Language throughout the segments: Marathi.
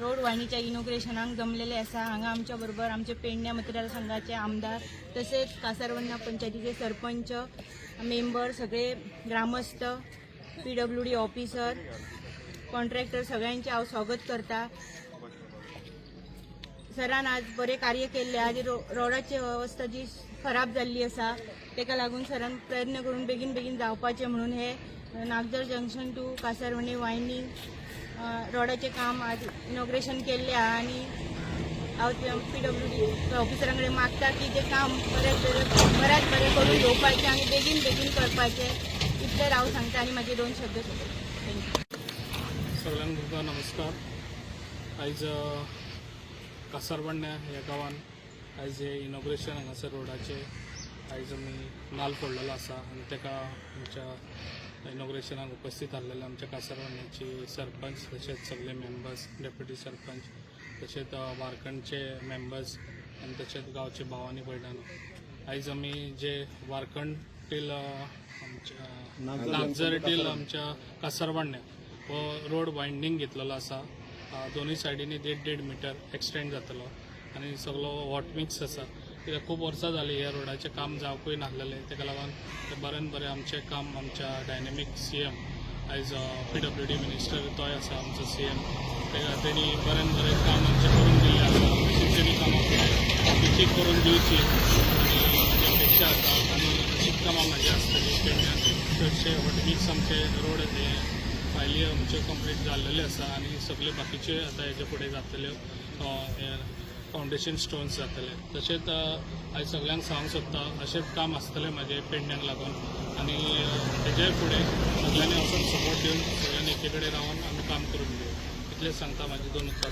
रोड वाहिनीच्या इनोग्रेशनाक जमलेले आसा हांगा आमच्या बरोबर आमचे पेडण्या मतदारसंघाचे आमदार तसेच कासारवन्ना पंचायतीचे सरपंच मेंबर सगळे ग्रामस्थ P W D officer contractor सगळ्यांचे हांव स्वागत करता. सरान आज बरे कार्य केल्लें आज रो रोडाची अवस्था जी खराब जाल्ली आसा तेका लागून सरान प्रयत्न करून बेगीन बेगीन जावपाचें म्हणून हे Nagzar junction to Kasarwani winding रोडाचें काम आज इनॉग्रेशन केल्लें आणि आनी हांव पी डब्ल्यू डी ऑफिसरांकडे मागता की ते काम बरें बऱ्याच बऱ्यात बरें करून घेवपाचें आनी बेगीन बेगीन करपाचें इतलें हांव सांगता आनी म्हाजे दोन शब्द थँक्यू सगळ्यांक नमस्कार. आयज अ, कासारवण्या ह्या गांवान आयज हे इनॉग्रेशन हांगासर रोडाचे. आयज आमी नाल फोडलेलो आसा आनी ताका आमच्या इनॉग्रेशनाक उपस्थित आसलेले आमच्या कासारवण्याचे सरपंच तशेंच सगळे मेंबर्स डेप्युटी सरपंच तशेंच वारकणचे मेंबर्स आनी तशेंच गांवचे भाव आनी भयणां आयज आमी जे वारकण टील आमच्या नागजर टील आमच्या कासारवाण्या हो रोड वायंडींग घेतलेलो आसा दोनूय सायडीनी देड देड मिटर एक्सटेंड जातलो. आनी सगळो वॉट मिक्स आसा कित्याक खूब वर्सां जालीं ह्या रोडाचें काम जावपूय नासलेलें तेका लागून तें बरें बरें आमचें काम आमच्या डायनेमीक सी एम आयज पी डब्ल्यू डी मिनिस्टर तोय आसा आमचो सी एम तेणी बरें बरें काम आमचें करून दिल्लें आसा शिक्षणी कामां तिची करून दिवची आनी अपेक्षा आसा आनी अशीच कामां म्हाजी आसतली केन्ना चडशे वॉट आमचे रोड हे फायली आमच्यो कंप्लीट जाल्लेले आसा आनी सगळे बाकीचे आतां हेजे फुडें जातल्यो फाउंडेशन फावंडेशन स्टोन्स जातले तशेंच आयज सगळ्यांक सांगूंक सोदता अशेंच काम आसतलें म्हाजें पेडण्यांक लागून. आनी तेजे फुडें सगळ्यांनी वचून सपोर्ट दिवन सगळ्यांनी एके कडेन रावन आमी काम करून घेऊ. इतलेंच सांगता म्हाजे दोन उतर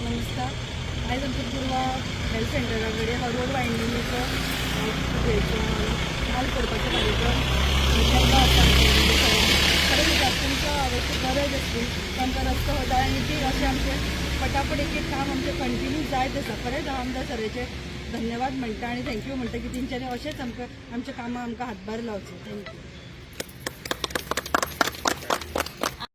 नमस्कार. आयज आमच्या पूर्वा हेल्थ सेंटरा कडेन हो रोड वायंडिंगेचो हाल करपाचो कार्यक्रम केल्लो आसा खरें दितात तुमकां गरज असली तांकां रस्तो होता आनी ती अशें आमचें पटापट एक एक काम आमचें कंटिन्यू जायत आसा खरेंच हांव आमदार सरेचे धन्यवाद म्हणटा आनी थँक्यू म्हणटा की तेंच्यांनी अशेंच आमकां आमच्या कामां आमकां हातभार लावचो. थँक्यू